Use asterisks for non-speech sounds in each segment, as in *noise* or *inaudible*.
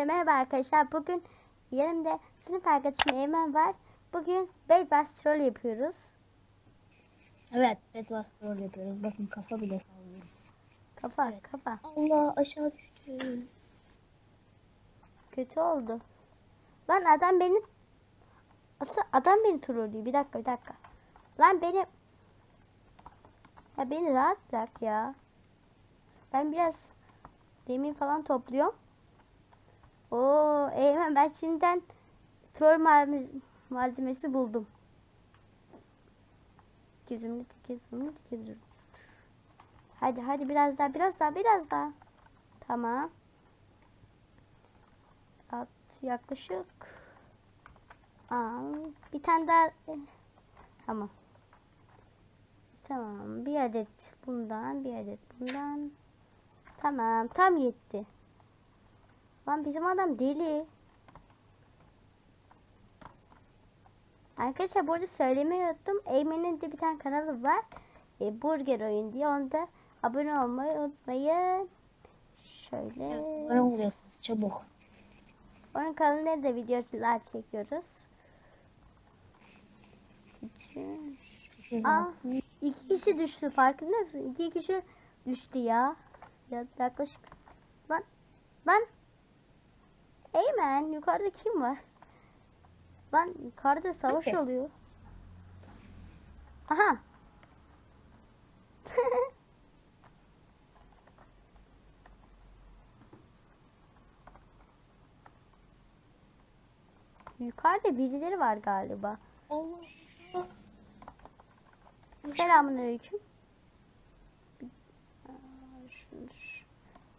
Hepinize merhaba arkadaşlar. Bugün yanımda sınıf arkadaşım Eymen var. Bugün Bedwars Troll yapıyoruz. Evet, Bedwars troll yapıyoruz. Bakın kafa bile sallıyor. Kafa kafa. Allah aşağı düştü. Kötü oldu. Lan adam beni... Asıl adam beni trollüyor. Bir dakika bir dakika. Lan beni... Ya beni rahat bırak ya. Ben biraz demir falan topluyorum. Oo, Eymen ben şimdiden troll malzeme- malzemesi buldum. Zümrüt, iki zümrüt. Hadi hadi biraz daha, biraz daha, biraz daha. Tamam. At yaklaşık. Aa, bir tane daha. eh, Tamam. Tamam. Bir adet bundan, bir adet bundan. Tamam. Tam yetti. Lan bizim adam deli. Arkadaşlar bu arada söylemeyi unuttum. Eymen'in de bir tane kanalı var. E, Burger Oyun diye. Onda abone olmayı unutmayın. Şöyle. Çabuk. Onun kanalında da videolar çekiyoruz. Aa, iki kişi düştü farkında mısın? İki kişi düştü ya. ya yaklaşık. Lan. Lan. Eymen yukarıda kim var? Lan yukarıda savaş Nerede? oluyor. Aha. *laughs* Yukarıda birileri var galiba. Allah. Selamünaleyküm.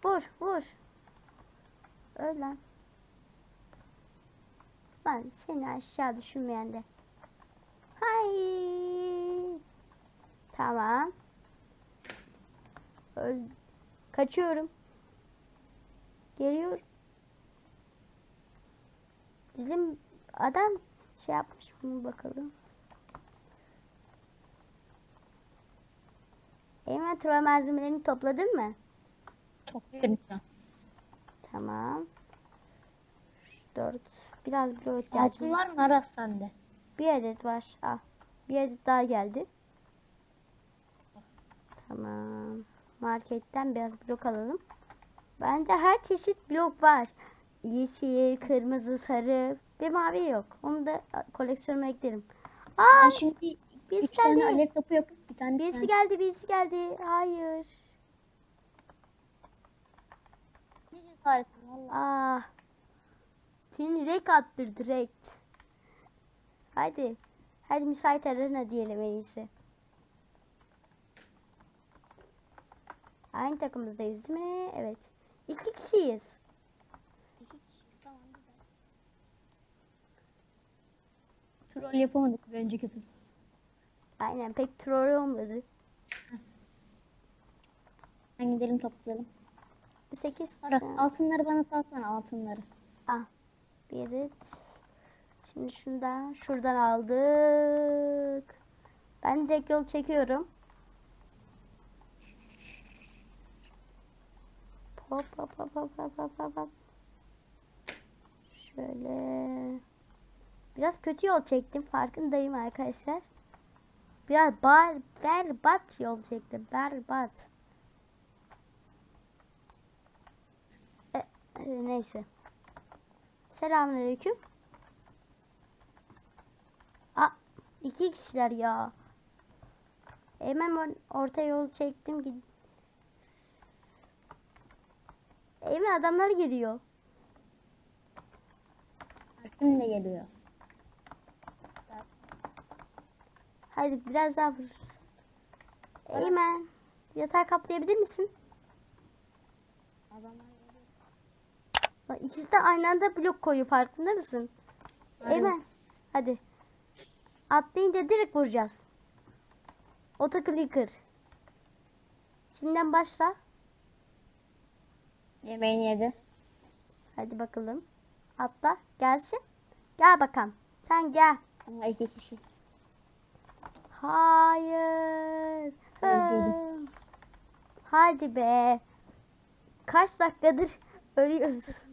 Vur, vur. Öl lan. Lan seni aşağı düşünmeyen de. Hay. Tamam. Öl. Kaçıyorum. Geliyorum. Bizim adam şey yapmış mı bakalım. Troll malzemelerini topladın mı? An. Tamam. 4. Biraz blok Altın ihtiyacım var. var mı Aras sende? Bir adet var. Ah. Bir adet daha geldi. Tamam. Marketten biraz blok alalım. Bende her çeşit blok var. Yeşil, kırmızı, sarı ve mavi yok. Onu da koleksiyonuma eklerim. Aa, Ben şimdi birisi üç tane geldi. alev kapı yapıp bir tane Birisi geldi, birisi geldi. Hayır. Ne cesaretin valla. Ah. Seni direkt attır direkt. Hadi. Hadi müsait arana diyelim en iyisi. Aynı takımızdayız değil mi? Evet. İki kişiyiz. Tamam, güzel. Troll yapamadık bir önceki tur. Aynen pek troll olmadı. Ben gidelim toplayalım. Bir sekiz. Aras Ha, altınları bana salsana altınları. Ah. Adet. Şimdi şundan şuradan aldık. Ben direkt yol çekiyorum. Hop hop hop hop hop hop hop hop. Şöyle. Biraz kötü yol çektim. Farkındayım arkadaşlar. Biraz bar, berbat yol çektim. Berbat. E, neyse. Selamünaleyküm. Aa, iki kişiler ya. Hemen or- orta yolu çektim. Gid Hemen adamlar geliyor. De geliyor. Hadi biraz daha vur. Eymen. Yatağı kaplayabilir misin? Adamlar. Bak, İkisi de aynı anda blok koyuyor farkında mısın? Aynen. Eymen. Hadi. Atlayınca direkt vuracağız. Otoclicker. Şimdiden başla. Yemeğini yedi. Hadi bakalım. Atla. Gelsin. Gel bakalım. Sen gel. Ama iki kişi. Hayır. Hadi be. Kaç dakikadır ölüyoruz.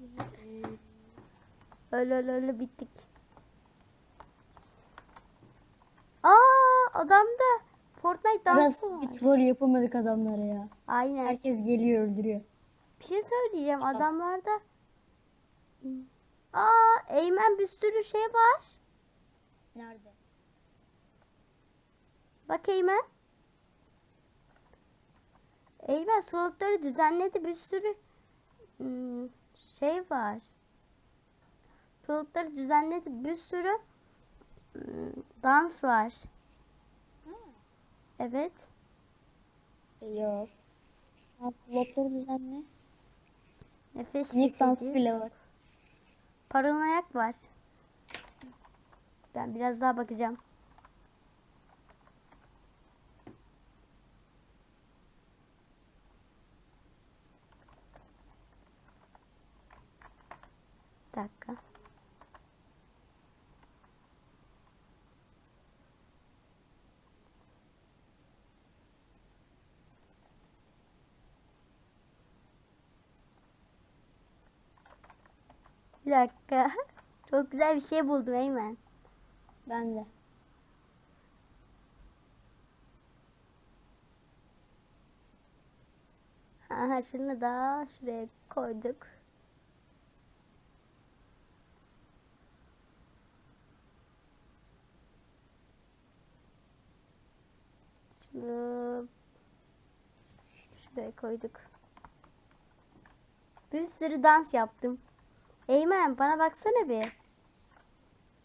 Öyle öyle öyle bittik. Aa adamda Fortnite Biraz dansı var. bir troll yapamadık adamlara ya. Aynen. Herkes geliyor öldürüyor. Bir şey söyleyeceğim adamlarda. Aa Eymen bir sürü şey var. Nerede? Bak Eymen. Eymen slotları düzenledi bir sürü hmm, şey var. Slotları düzenledi bir sürü hmm, dans var. Evet. Yok. Ha, Slotları düzenli. Nefes dansı keseceğiz. bile var. Paranoyak var. Ben biraz daha bakacağım. Bir dakika. Bir dakika. *laughs* Çok güzel bir şey buldum Eymen. Ben de. Aha şunu da şuraya koyduk. Şunu şuraya koyduk. Bir sürü dans yaptım. Eymen bana baksana bir.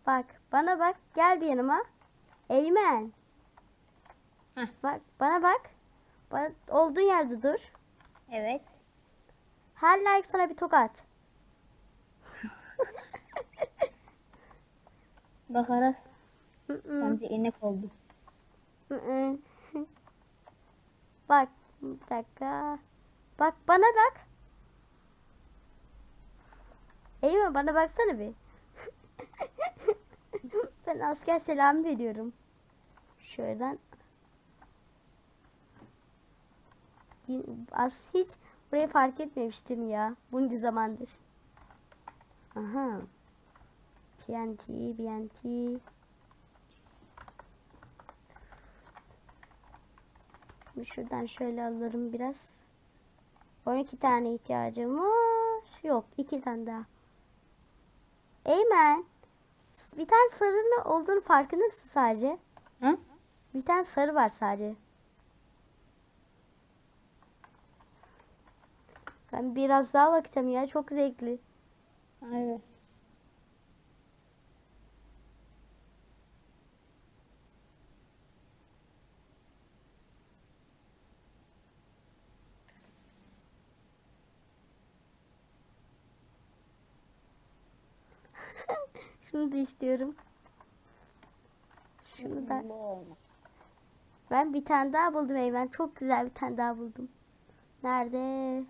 Bak bana bak gel bir yanıma. Eymen. Heh. Bak bana bak. Bana, olduğun yerde dur. Evet. Her like sana bir tokat. *laughs* Bak Aras. Bence inek oldu. *laughs* bak bir dakika. Bak bana bak. Eymen bana baksana bir. *laughs* ben asker selam veriyorum. Şuradan. Az hiç burayı fark etmemiştim ya. Bunca zamandır. Aha. TNT, BNT. Şuradan şöyle alırım biraz. 12 tane ihtiyacım var. Yok, 2 tane daha. Eymen. Bir tane sarının olduğunu farkında mısın sadece? Ha? Bir tane sarı var sadece. Ben biraz daha bakacağım ya. Çok zevkli. Evet. Şunu da istiyorum. Şunu da. Ben bir tane daha buldum Eymen. Çok güzel bir tane daha buldum. Nerede?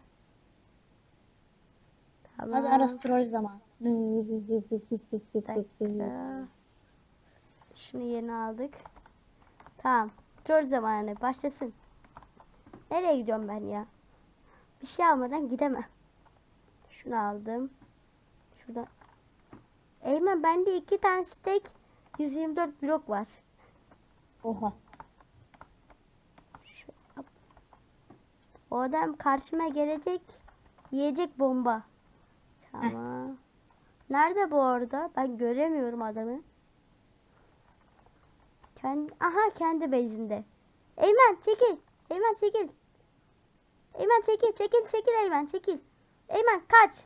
Tamam. Hadi Aras troll zaman. Şunu yerine aldık. Tamam. Troll zamanı. Başlasın. Nereye gidiyorum ben ya? Bir şey almadan gidemem. Şunu aldım. Şurada. Eymen bende iki tane steak 124 blok var. Oha. Şu-. O adam karşıma gelecek. Yiyecek bomba. Tamam. Nerede bu arada? Ben göremiyorum adamı. Kendi, aha kendi base'inde. Eymen çekil. Eymen çekil. Eymen çekil. Çekil çekil Eymen çekil. Eymen kaç.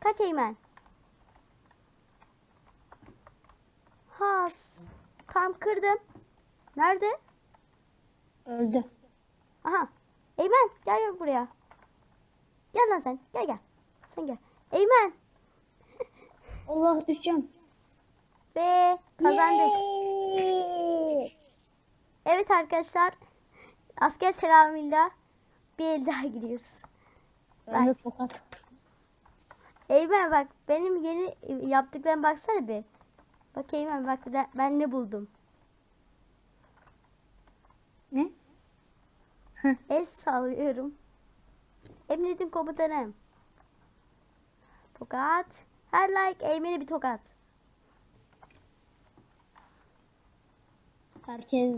Kaç Eymen. Tam kırdım. Nerede? Öldü. Aha. Eymen gel gel buraya. Gel lan sen. Gel gel. Sen gel. Eymen. Allah düşeceğim. Ve kazandık. Yay! Evet arkadaşlar. Asker selamıyla bir el daha giriyoruz. Ben de tokat. Eymen bak benim yeni yaptıklarıma baksana bir. Bak Eymen bak ben ne buldum. Ne? El sallıyorum. Emredin komutanım. Tokat. Her like Eymen'e bir tokat. Herkes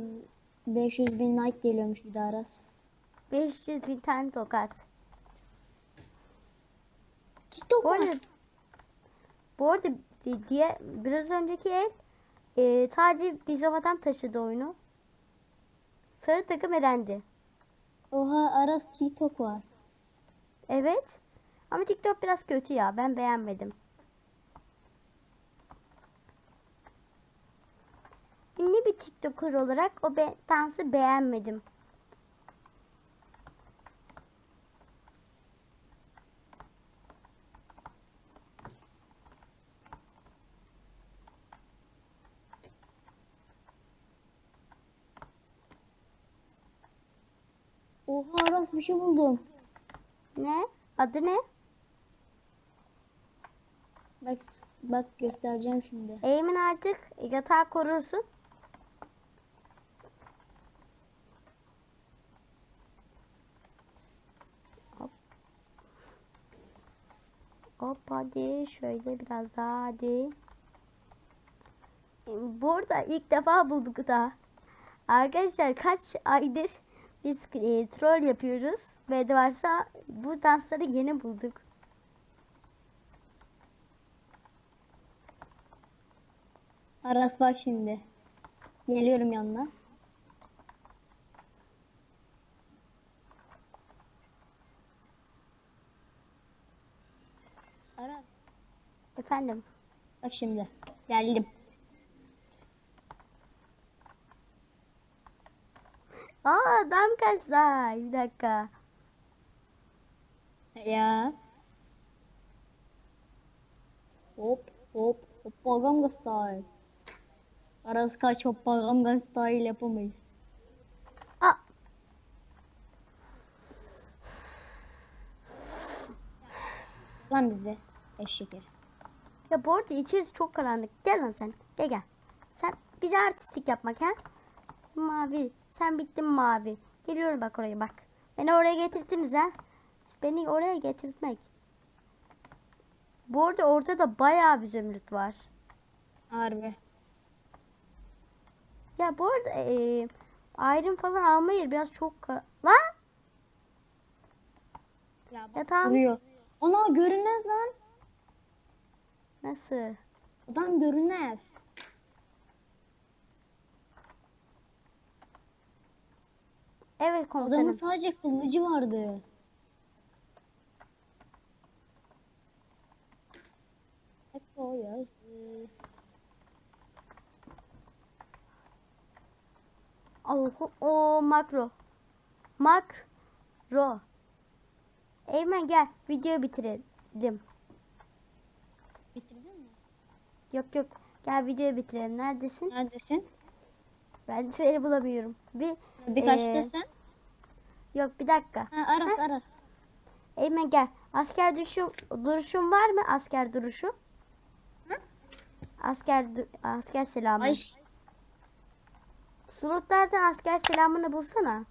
500 bin like geliyormuş bir daha Aras. 500 bin tane tokat. TikTok Bu arada, bu arada diye biraz önceki el e, sadece bizim adam taşıdı oyunu. Sarı takım elendi. Oha Aras TikTok var. Evet. Ama TikTok biraz kötü ya. Ben beğenmedim. Ünlü bir TikToker olarak o be dansı beğenmedim. Oha Aras bir şey buldum. Ne? Adı ne? Bak bak göstereceğim şimdi. Eğimin artık yatağı korursun. Hop. Hop hadi şöyle biraz daha hadi. Burada ilk defa bulduk da. Arkadaşlar kaç aydır biz e, troll yapıyoruz ve de varsa bu dansları yeni bulduk. Aras bak şimdi. Geliyorum yanına. Aras Efendim. bak şimdi. Geldim. Aa dam kaçsa. Bir dakika. Ya. Hop hop hoppa Gangnam style. Aras kaç hoppa Gangnam style yapamayız. Aa. Lan bize eşek herif. Ya bu arada içerisi çok karanlık. Gel lan sen. Gel gel. Sen bize artistik yapmak ha. Mavi. Sen bittin mavi. Geliyorum bak oraya bak. Beni oraya getirdiniz ha. Beni oraya getirtmek. Bu arada orada da bayağı bir zümrüt var. Harbi. Ya bu arada eee ayrım falan almayı biraz çok Lan! Ya Ya tamam. Vuruyor. Ona görünmez lan. Nasıl? Adam görünmez. Evet Adamın komutanım. sadece kılıcı vardı. Hep o yazdı. Oh, o makro. Makro. Eymen gel. Videoyu bitirelim. Bitirdin mi? Yok yok. Gel videoyu bitirelim. Neredesin? Neredesin? Ben seni bulamıyorum. Bir Birkaçtasın. Ee, yok bir dakika. Ha, Aras Aras. Eymen gel. Asker duruşu, duruşun var mı? Asker duruşu. Hı? Asker asker selamı. Ay. Slotlardan asker selamını bulsana.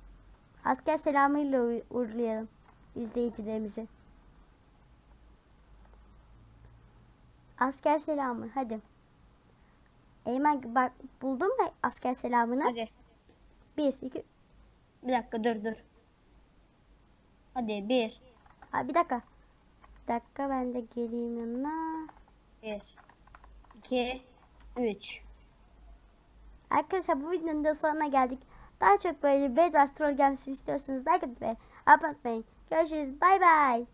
Asker selamıyla uğurlayalım izleyicilerimizi. Asker selamı hadi. Eymen bak buldun mu asker selamını? Hadi. Bir, iki, Bir dakika dur dur. Hadi bir. Aa, bir dakika. Bir dakika ben de geleyim yanına. Bir. iki, Üç. Arkadaşlar bu videonun da sonuna geldik. Daha çok böyle Bedwars troll gelmesini istiyorsanız like ve abone olmayı. Görüşürüz. Bay bay.